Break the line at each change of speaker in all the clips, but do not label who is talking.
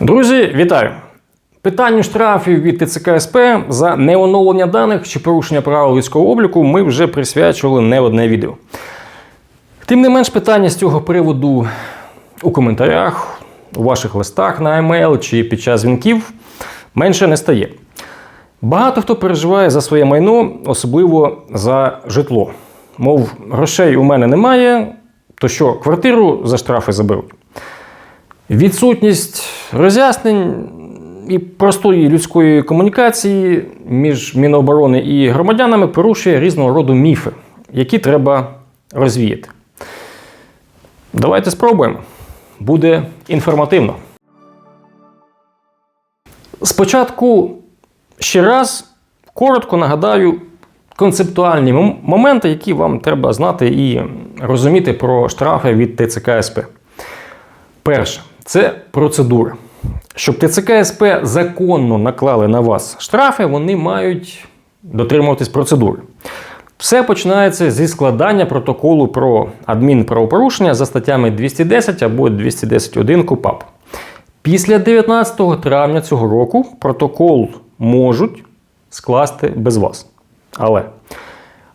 Друзі, вітаю! Питанню штрафів від ТЦК СП за неоновлення даних чи порушення правил військового обліку ми вже присвячували не одне відео. Тим не менш, питання з цього приводу у коментарях, у ваших листах на емейл чи під час дзвінків менше не стає. Багато хто переживає за своє майно, особливо за житло. Мов, грошей у мене немає, то що квартиру за штрафи заберуть. Відсутність роз'яснень і простої людської комунікації між Міноборони і громадянами порушує різного роду міфи, які треба розвіяти. Давайте спробуємо. Буде інформативно. Спочатку ще раз коротко нагадаю концептуальні моменти, які вам треба знати і розуміти про штрафи від ТЦК СП. Перше, це процедура. Щоб ТЦК СП законно наклали на вас штрафи, вони мають дотримуватись процедури. Все починається зі складання протоколу про адмінправопорушення за статтями 210 або 210.1 КУПАП. Після 19 травня цього року протокол можуть скласти без вас. Але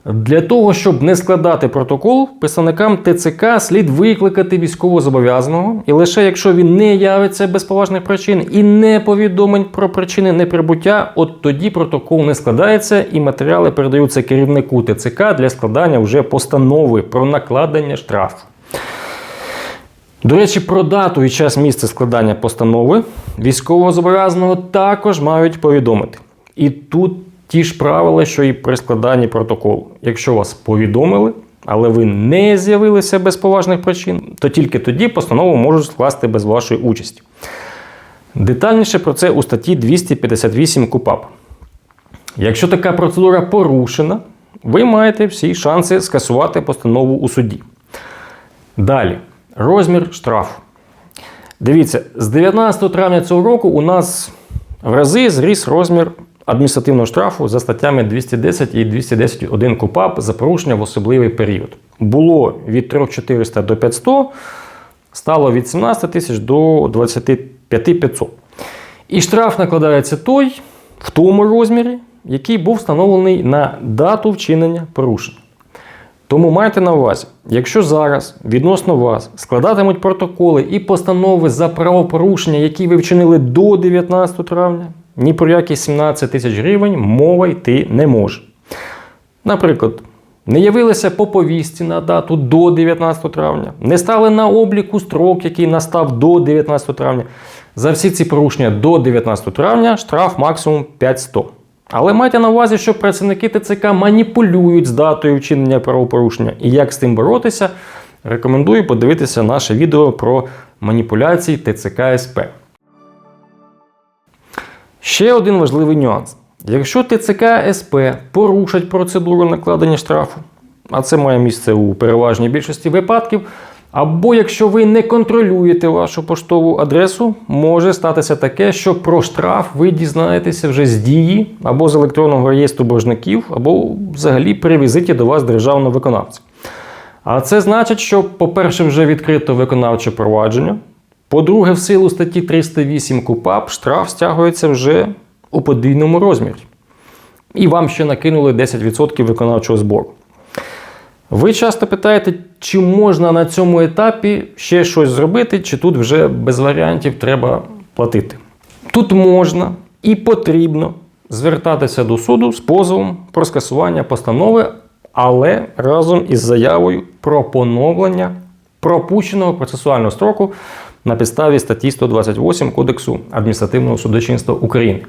для того, щоб не складати протокол, представникам ТЦК слід викликати військовозобов'язаного, і лише якщо він не явиться без поважних причин і не повідомить про причини неприбуття, от тоді протокол не складається і матеріали передаються керівнику ТЦК для складання вже постанови про накладення штрафу. До речі, про дату і час місця складання постанови військовозобов'язаного також мають повідомити. І тут ті ж правила, що і при складанні протоколу. Якщо вас повідомили, але ви не з'явилися без поважних причин, то тільки тоді постанову можуть скласти без вашої участі. Детальніше про це у статті 258 КУПАП. Якщо така процедура порушена, ви маєте всі шанси скасувати постанову у суді. Далі, розмір штрафу. Дивіться, з 19 травня цього року у нас в рази зріс розмір адміністративного штрафу за статтями 210 і 210.1 КУПАП за порушення в особливий період. Було від 3400 до 500, стало від 17 тисяч до 25 500. І штраф накладається той в тому розмірі, який був встановлений на дату вчинення порушення. Тому майте на увазі, якщо зараз відносно вас складатимуть протоколи і постанови за правопорушення, які ви вчинили до 19 травня, ні про які 17 тисяч гривень мова йти не може. Наприклад, не явилися по повістці на дату до 19 травня, не стали на обліку строк, який настав до 19 травня. За всі ці порушення до 19 травня штраф максимум 500. Але майте на увазі, що працівники ТЦК маніпулюють з датою вчинення правопорушення. І як з тим боротися, рекомендую подивитися наше відео про маніпуляції ТЦК СП. Ще один важливий нюанс. Якщо ТЦК СП порушать процедуру накладення штрафу, а це має місце у переважній більшості випадків, або якщо ви не контролюєте вашу поштову адресу, може статися таке, що про штраф ви дізнаєтеся вже з дії або з електронного реєстру боржників, або взагалі при візиті до вас державного виконавця. А це значить, що, по-перше, вже відкрито виконавче провадження. По-друге, в силу статті 308 КУПАП штраф стягується вже у подвійному розмірі. І вам ще накинули 10% виконавчого збору. Ви часто питаєте, чи можна на цьому етапі ще щось зробити, чи тут вже без варіантів треба платити. Тут можна і потрібно звертатися до суду з позовом про скасування постанови, але разом із заявою про поновлення пропущеного процесуального строку на підставі статті 128 Кодексу адміністративного судочинства України.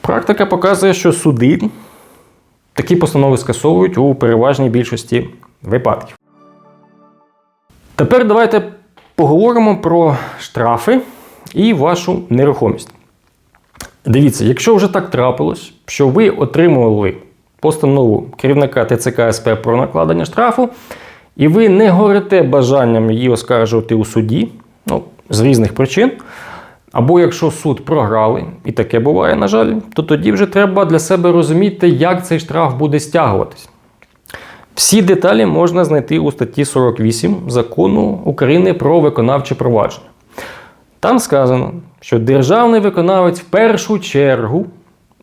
Практика показує, що суди такі постанови скасовують у переважній більшості випадків. Тепер давайте поговоримо про штрафи і вашу нерухомість. Дивіться, якщо вже так трапилось, що ви отримували постанову керівника ТЦК СП про накладення штрафу, і ви не горите бажанням її оскаржувати у суді, ну, з різних причин. Або якщо суд програли, і таке буває, на жаль, то тоді вже треба для себе розуміти, як цей штраф буде стягуватись. Всі деталі можна знайти у статті 48 закону України про виконавче провадження. Там сказано, що державний виконавець в першу чергу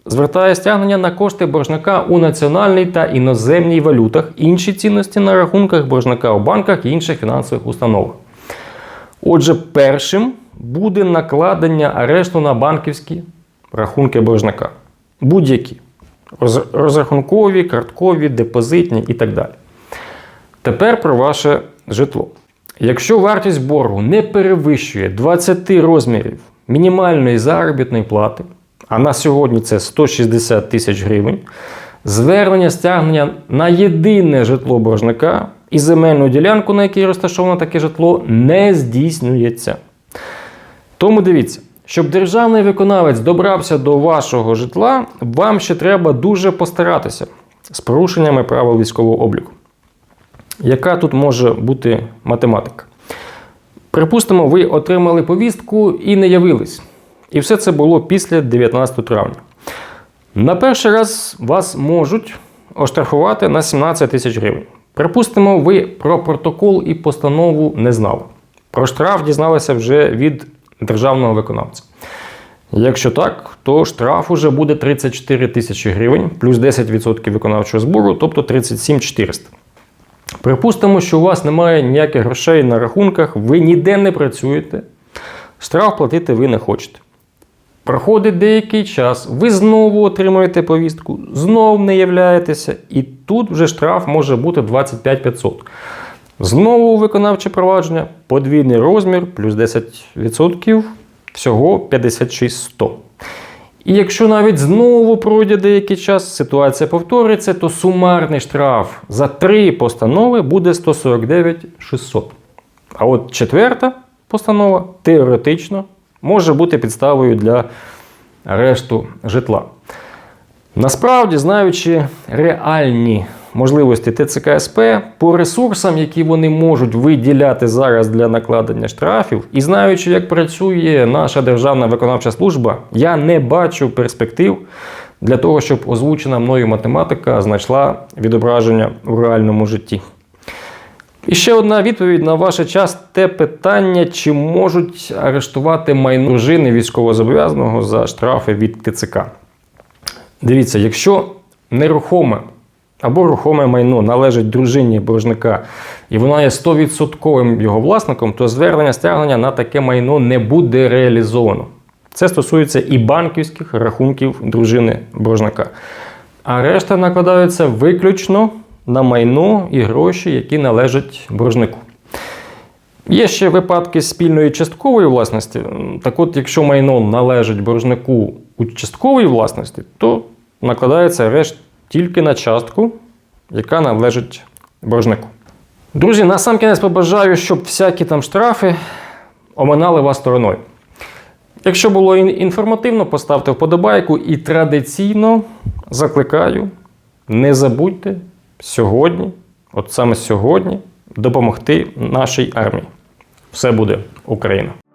звертає стягнення на кошти боржника у національній та іноземній валютах, інші цінності на рахунках боржника у банках і інших фінансових установах. Отже, першим буде накладення арешту на банківські рахунки боржника. Будь-які. Роз- Розрахункові, карткові, депозитні і так далі. Тепер про ваше житло. Якщо вартість боргу не перевищує 20 розмірів мінімальної заробітної плати, а на сьогодні це 160 тисяч гривень, звернення стягнення на єдине житло боржника і земельну ділянку, на якій розташоване таке житло, не здійснюється. Тому дивіться, щоб державний виконавець добрався до вашого житла, вам ще треба дуже постаратися з порушеннями правил військового обліку. Яка тут може бути математика? Припустимо, ви отримали повістку і не явились. І все це було після 19 травня. На перший раз вас можуть оштрафувати на 17 тисяч гривень. Припустимо, ви про протокол і постанову не знали. Про штраф дізналися вже від державного виконавця. Якщо так, то штраф уже буде 34 тисячі гривень плюс 10% виконавчого збору, тобто 37 400. Припустимо, що у вас немає ніяких грошей на рахунках, ви ніде не працюєте, штраф платити ви не хочете. Проходить деякий час, ви знову отримуєте повістку, знову не являєтеся, і тут вже штраф може бути 25 500. Знову виконавче провадження, подвійний розмір, плюс 10%, всього 56 100. І якщо навіть знову пройде деякий час, ситуація повториться, то сумарний штраф за три постанови буде 149 600. А от четверта постанова теоретично може бути підставою для арешту житла. Насправді, знаючи реальні можливості ТЦК СП по ресурсам, які вони можуть виділяти зараз для накладення штрафів, і знаючи, як працює наша державна виконавча служба, я не бачу перспектив для того, щоб озвучена мною математика знайшла відображення в реальному житті. І ще одна відповідь на ваше часте питання: чи можуть арештувати майно дружини військовозобов'язаного за штрафи від ТЦК? Дивіться, якщо нерухоме або рухоме майно належить дружині боржника, і вона є 100% його власником, то звернення стягнення на таке майно не буде реалізовано. Це стосується і банківських рахунків дружини боржника. А решта накладаються виключно на майно і гроші, які належать боржнику. Є ще випадки спільної часткової власності. Так от, якщо майно належить боржнику у частковій власності, то накладається арешт тільки на частку, яка належить боржнику. Друзі, насамкінець побажаю, щоб всякі там штрафи оминали вас стороною. Якщо було інформативно, поставте вподобайку і традиційно закликаю, не забудьте сьогодні, от саме сьогодні, допомогти нашій армії. Все буде Україна!